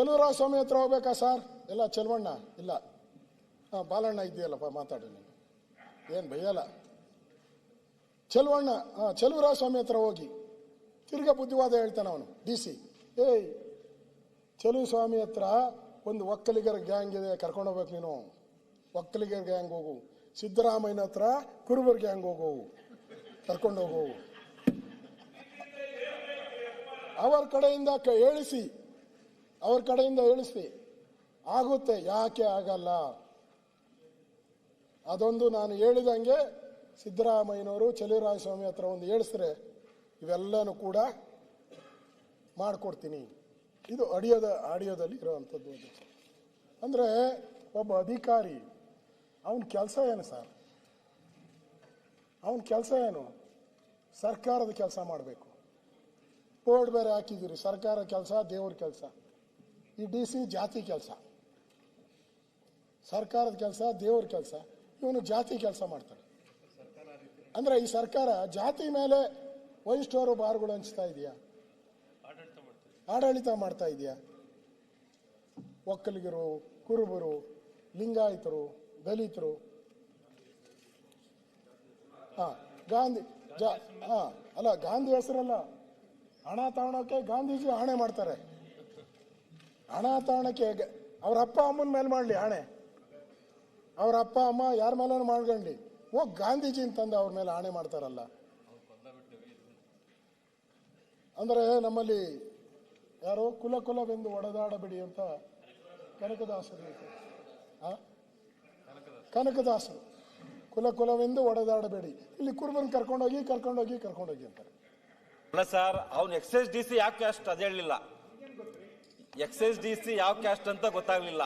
ಚೆಲುವರಾವ್ ಸ್ವಾಮಿ ಹತ್ರ ಹೋಗ್ಬೇಕಾ ಸರ್? ಇಲ್ಲ ಚೆಲುವಣ್ಣ? ಇಲ್ಲ. ಹಾಂ, ಬಾಲಣ್ಣ ಇದೆಯಲ್ಲಪ್ಪ ಮಾತಾಡಿ ನೀನು. ಏನು ಬೈಯಲ್ಲ. ಚೆಲುವಣ್ಣ, ಹಾಂ ಚೆಲುವರಾವ್ ಸ್ವಾಮಿ ಹತ್ರ ಹೋಗಿ. ತಿರ್ಗ ಬುದ್ಧಿವಾದ ಹೇಳ್ತಾನೆ ಅವನು, ಡಿ ಸಿ. ಏಯ್, ಚೆಲುವ ಸ್ವಾಮಿ ಹತ್ರ ಒಂದು ಒಕ್ಕಲಿಗರ ಗ್ಯಾಂಗ್ ಇದೆ, ಕರ್ಕೊಂಡು ಹೋಗ್ಬೇಕು ನೀನು. ಒಕ್ಕಲಿಗರ ಗ್ಯಾಂಗ್ ಹೋಗು. ಸಿದ್ದರಾಮಯ್ಯನ ಹತ್ರ ಕುರುಬರ್ ಗ್ಯಾಂಗ್ ಹೋಗು. ಕರ್ಕೊಂಡು ಹೋಗು. ಅವರ ಕಡೆಯಿಂದ ಕ- ಹೇಳಿಸಿ. ಅವ್ರ ಕಡೆಯಿಂದ ಹೇಳಿಸಿ ಆಗುತ್ತೆ, ಯಾಕೆ ಆಗಲ್ಲ? ಅದೊಂದು ನಾನು ಹೇಳಿದಂಗೆ ಸಿದ್ದರಾಮಯ್ಯನವರು ಸ್ವಾಮಿ ಹತ್ರ ಒಂದು ಹೇಳಿಸ್ರೆ ಇವೆಲ್ಲನೂ ಕೂಡ ಮಾಡಿಕೊಡ್ತೀನಿ. ಇದು ಆಡಿಯೋದ ಆಡಿಯೋದಲ್ಲಿ ಇರುವಂಥದ್ದು ಅದು. ಅಂದರೆ ಒಬ್ಬ ಅಧಿಕಾರಿ, ಅವನ ಕೆಲಸ ಏನು ಸರ್? ಅವನ ಕೆಲಸ ಏನು? ಸರ್ಕಾರದ ಕೆಲಸ ಮಾಡಬೇಕು. ಬೋರ್ಡ್ ಬೇರೆ ಹಾಕಿದ್ದೀರಿ, ಸರ್ಕಾರ ಕೆಲಸ, ದೇವ್ರ ಕೆಲಸ. ಈ ಡಿ ಸಿ ಜಾತಿ ಕೆಲಸ. ಸರ್ಕಾರದ ಕೆಲಸ, ದೇವ್ರ ಕೆಲಸ, ಇವನು ಜಾತಿ ಕೆಲಸ ಮಾಡ್ತಾರೆ ಅಂದ್ರೆ ಈ ಸರ್ಕಾರ ಜಾತಿ ಮೇಲೆ ವೈನ್ ಸ್ಟೋರು ಬಾರ್ಗಳು ಹಂಚ್ತಾ ಇದೆಯಾ? ಆಡಳಿತ ಮಾಡ್ತಾ ಇದೆಯಾ? ಒಕ್ಕಲಿಗರು, ಕುರುಬರು, ಲಿಂಗಾಯತರು, ದಲಿತರು. ಹಾ, ಗಾಂಧಿ, ಜಾ, ಹಾ, ಅಲ್ಲ, ಗಾಂಧಿ ಹೆಸರಲ್ಲ. ಹಣ ತಗೊಳಕ್ಕೆ ಗಾಂಧೀಜಿ ಆಣೆ ಮಾಡ್ತಾರೆ. ಹಣ ತಾಣಕ್ಕೆ ಅವ್ರ ಅಪ್ಪ ಅಮ್ಮನ ಮೇಲೆ ಮಾಡಲಿ ಆಣೆ. ಅವ್ರ ಅಪ್ಪ ಅಮ್ಮ ಯಾರ ಮೇಲೂ ಮಾಡ್ಕೊಂಡ್ಲಿ ಓ ಗಾಂಧೀಜಿ ಅಂತಂದು ಅವ್ರ ಮೇಲೆ ಆಣೆ ಮಾಡ್ತಾರಲ್ಲ. ಅಂದರೆ ನಮ್ಮಲ್ಲಿ ಯಾರೋ ಕುಲ ಕುಲವೆಂದು ಒಡೆದಾಡಬೇಡಿ ಅಂತ ಕನಕದಾಸರು? ಕನಕದಾಸರು. ಕುಲ ಕುಲವೆಂದು ಒಡೆದಾಡಬೇಡಿ. ಇಲ್ಲಿ ಕುರುಬನ್ ಕರ್ಕೊಂಡೋಗಿ ಕರ್ಕೊಂಡೋಗಿ ಕರ್ಕೊಂಡೋಗಿ ಅಂತಾರೆ. ಅಲ್ಲ ಸರ್, ಅವ್ನು ಎಕ್ಸೈಸ್ ಡಿ ಸಿ ಯಾಕೆ ಅಷ್ಟು ಅದೇ ಹೇಳಲಿಲ್ಲ? ಎಕ್ಸೈಸ್ ಡಿ ಸಿ ಯಾವ ಕ್ಯಾಸ್ಟ್ ಅಂತ ಗೊತ್ತಾಗ್ಲಿಲ್ಲ.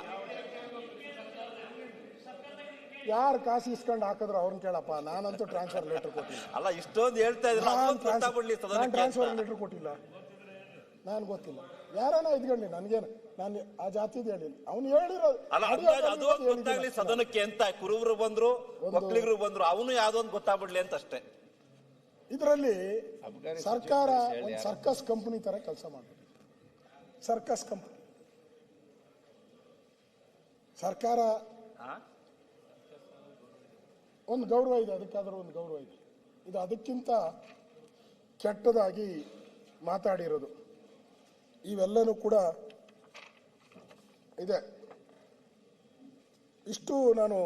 ಯಾರು ಕಾಸು ಇಸ್ಕೊಂಡು ಹಾಕಿದ್ರು ಅವ್ರನ್ನ ಕೇಳಪ್ಪ ನಾನಂತೂ ಟ್ರಾನ್ಸ್ಫರ್ ಲೆಟರ್ ಕೊಟ್ಟಿಲ್ಲ. ಅಲ್ಲ ಇಷ್ಟೊಂದು ಹೇಳ್ತಾ ಇದ್ರೆ ನಾನು ಗೊತ್ತಾಗ್ಬಿಡ್ಲಿ ಸದನಕ್ಕೆ ಟ್ರಾನ್ಸ್ಫರ್ ಅಂತ. ಲೆಟರ್ ಕೊಟ್ಟಿಲ್ಲ. ನಾನು ಗೊತ್ತಿಲ್ಲ. ಯಾರನ್ನ ಇದ್ಕೊಳ್ಳಿ ನನ್ಗೇನು ನಾನು ಆ ಜಾತಿದ್ ಹೇಳಿಲ್ಲ. ಅವ್ನು ಹೇಳಿರೋ ಅಲ್ಲ ಅಂದಾಜ್ ಅದು ಒಂದ್ ಗೊತ್ತಾಗ್ಲಿ ಸದನಕ್ಕೆ ಅಂತ ಕುರುಬರು ಬಂದ್ರು ಒಕ್ಕಲಿಗರು ಬಂದ್ರು ಅವನು ಯಾವ್ದೊಂದು ಗೊತ್ತಾಗ್ಬಿಡ್ಲಿ ಅಂತ ಅಷ್ಟೇ. ಇದರಲ್ಲಿ ಸರ್ಕಾರ ಒಂದು ಸರ್ಕಸ್ ಕಂಪನಿ ತರ ಕೆಲಸ ಮಾಡಬೇಕು. Circus company. ಸರ್ಕಾರ ಒಂದು ಗೌರವ ಇದೆ ಅದಕ್ಕಾದರೂ ಒಂದು ಗೌರವ ಇದೆ. ಇದು ಅದಕ್ಕಿಂತ ಕೆಟ್ಟದಾಗಿ ಮಾತಾಡಿರೋದು. ಇವೆಲ್ಲನೂ ಕೂಡ ಇದೆ. ಇಷ್ಟು ನಾನು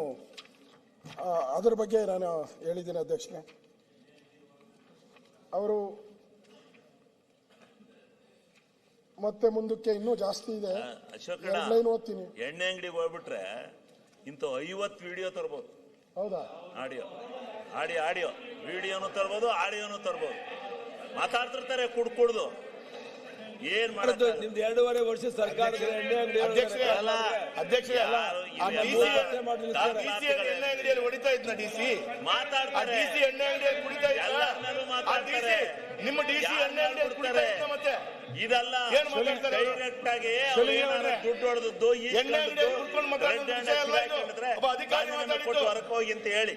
ಅದರ ಬಗ್ಗೆ ನಾನು ಹೇಳಿದ್ದೀನಿ ಅಧ್ಯಕ್ಷನೇ ಅವರು ಮತ್ತೆ ಮುಂದಕ್ಕೆ ಇನ್ನೂ ಜಾಸ್ತಿ ಇದೆ. ಲೈನ್ ಓದ್ತೀನಿ. ಎಣ್ಣೆ ಅಂಗಡಿಗೆ ಹೋಗ್ಬಿಟ್ರೆ ಇಂಥ ಐವತ್ತು ವಿಡಿಯೋ ತರ್ಬೋದು. ಹೌದಾ? ಆಡಿಯೋ. Audio audio. ವಿಡಿಯೋನು ತರ್ಬೋದು ಆಡಿಯೋನು ತರ್ಬೋದು. ಮಾತಾಡ್ತಿರ್ತಾರೆ ಕುಡ್ ಕುಡ್ದು. ಏನ್ ಮಾಡೋದು ನಿಮ್ದು ಎರಡೂವರೆ ವರ್ಷ ಸರ್ಕಾರ ಮಾತಾಡ್ತಾರೆ ಡಿಸಿ ಎಣ್ಣೆ ಅಂಗಡಿಯಲ್ಲಿ ಕುಡಿತಾ ಇದ್ದ ಎಲ್ಲರನ್ನೂ ಮಾತಾಡ್ತಾರೆ. ನಿಮ್ಮ ಡಿಸಿ ಮತ್ತೆ ಇದಲ್ಲ ಏನ್ ಮಾತಾಡ್ತಾರೆ? ಡೈರೆಕ್ಟ್ ಆಗಿ ಅವ್ರು ಸುಲಿಗೆ ಏನಾದ್ರು ಅವ್ರೆ. ದುಡ್ಡು ಹೊಡೆದದ್ದು ಎಣ್ಣೆ ಅಂಗಡಿಯಲ್ಲಿ ಕುತ್ಕೊಂಡು ಮಾತಾಡೋದು ವಿಷಯ ಅಲ್ಲ ಇದು. ಒಬ್ಬ ಅಧಿಕಾರಿ ಮಾತಾಡಿದ್ದು. ಕೊಟ್ಟು ಹೊರಕ್ಕೆ ಹೋಗಿ ಅಂತ ಹೇಳಿ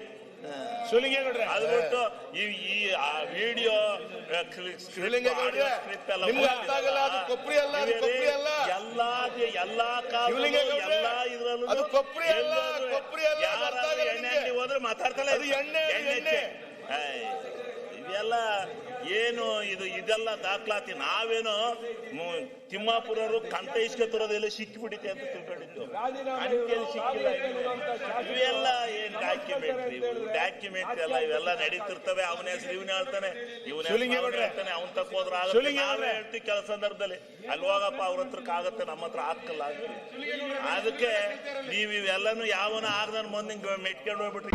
ಶಿವಲಿಂಗೇಗೌಡ್ರೆ ಅದು ಬಿಟ್ಟು ಈ ಈ ವಿಡಿಯೋ ಶಿವಲಿಂಗೇಗೌಡ್ರೆ, ನಿಮ್ಗೆ ಅರ್ಥ ಆಗಲ್ಲ, ಅದು ಕೊಪ್ರಿ ಅಲ್ಲ, ಅದು ಕೊಪ್ರಿ ಅಲ್ಲ. ಎಲ್ಲಾ ಎಲ್ಲಾ ಕಾಲದಲ್ಲೂ ಶಿವಲಿಂಗೇಗೌಡ್ರೆ, ಎಲ್ಲಾ ಇದ್ರಲ್ಲೂ ಅದು ಕೊಪ್ರಿ ಅಲ್ಲ, ಎಲ್ಲಾದ್ರೂ ಕೊಪ್ರಿ ಅಲ್ಲ, ಅದು ಅರ್ಥ ಯಾರಾದ್ರೂ ಆಗಲ್ಲ ಎಣ್ಣೆ ನಿಮ್ಗೆ. ಅಂಗಡಿ ಹೋದ್ರೆ ಮಾತಾಡ್ತಾಳೆ ಅದು ಎಣ್ಣೆ, ಅದು ಎಣ್ಣೆ. ಇವೆಲ್ಲ ಏನು ಇದು ಇದೆಲ್ಲ ದಾಖಲಾತಿ ನಾವೇನು ತಿಮ್ಮಾಪುರರು ಕಂಠ ಇಸ್ಕೊತಿರೋದೆಲ್ಲ ಸಿಕ್ಕಿಬಿಡಿತೆ ಅಂತ ತಿಳ್ಕೊಂಡಿದ್ದು. ಸಿಕ್ಕಿಲ್ಲ ಇವೆಲ್ಲ ಏನ್ ಡಾಕ್ಯುಮೆಂಟ್ ಇವು? ಡಾಕ್ಯುಮೆಂಟ್ ಎಲ್ಲ ಇವೆಲ್ಲ ನಡೀತಿರ್ತವೆ. ಅವನ ಹೆಸರು ಇವನೇ ಹೇಳ್ತಾನೆ ಇವನ ಹೇಳ್ತಾನೆ. ಅವನ್ ತಕ್ಕೋದ್ರ ಹೋದ್ರ ಹೇಳ್ತೀವಿ ಕೆಲ ಸಂದರ್ಭದಲ್ಲಿ. ಅಲ್ಲಿ ಹೋಗಪ್ಪ ಅವ್ರ ಹತ್ರಕ್ಕೆ ಆಗತ್ತೆ ನಮ್ಮ ಹತ್ರ ಹಾಕಲ್ಲ. ಅದಕ್ಕೆ ನೀವು ಇವೆಲ್ಲನೂ ಯಾವನ ಆಗದನ್ ಮುಂದೆ ಮೆಟ್ಕೊಂಡು ಹೋಗ್ಬಿಟ್ರಿ.